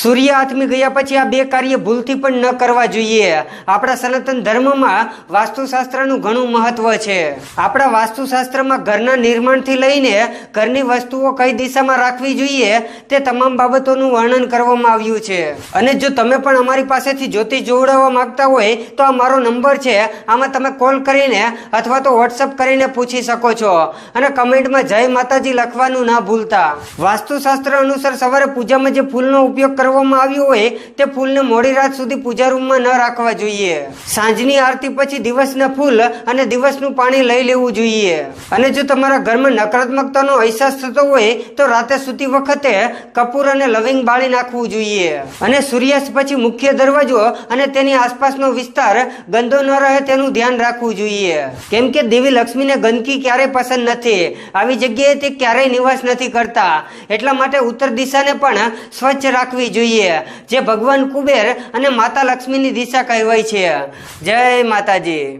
સૂર્ય આથમી ગયા પછી આ બે કાર્ય ભૂલથી પણ ન કરવા જોઈએ. આપણા સનાતન ધર્મમાં વાસ્તુશાસ્ત્રનું ઘણું મહત્વ છે. આપણા વાસ્તુશાસ્ત્રમાં ઘરના નિર્માણથી લઈને ઘરની વસ્તુઓ કઈ દિશામાં રાખવી જોઈએ તે તમામ બાબતોનું વર્ણન કરવામાં આવ્યું છે. અને જો તમે પણ અમારી પાસેથી જ્યોતિષ જોવડાવવા માંગતા હોય તો આ મારો નંબર છે. આમાં તમે કોલ કરીને અથવા તો વોટ્સઅપ કરીને પૂછી શકો છો. અને કમેન્ટમાં જય માતાજી લખવાનું ના ભૂલતા. વાસ્તુશાસ્ત્ર અનુસાર સવારે પૂજામાં જે ફૂલનો ઉપયોગ કરવામાં આવ્યું હોય તે ફૂલને મોડી રાત સુધી પૂજા રૂમમાં ન રાખવા જોઈએ. સાંજની આરતી પછી દિવસના ફૂલ અને દિવસનું પાણી લઈ લેવું જોઈએ. અને જો તમારા ઘરમાં નકારાત્મકતાનો અહેસાસ થતો હોય, તો રાતે સૂતી વખતે કપૂર અને લવિંગ બાળી નાખવું જોઈએ. અને સૂર્યાસ્ત પછી મુખ્ય દરવાજો અને તેની આસપાસનો વિસ્તાર ગંદો ન રહે તેનું ધ્યાન રાખવું જોઈએ. કેમ કે દેવી લક્ષ્મીને ગંદકી ક્યારેય પસંદ નથી. આવી જગ્યાએ તે ક્યારેય નિવાસ નથી કરતા. એટલા માટે ઉત્તર દિશાને પણ સ્વચ્છ રાખવી જોઈએ. જે ભગવાન કુબેર અને માતા લક્ષ્મીની દિશા કહેવાય છે. જય માતાજી.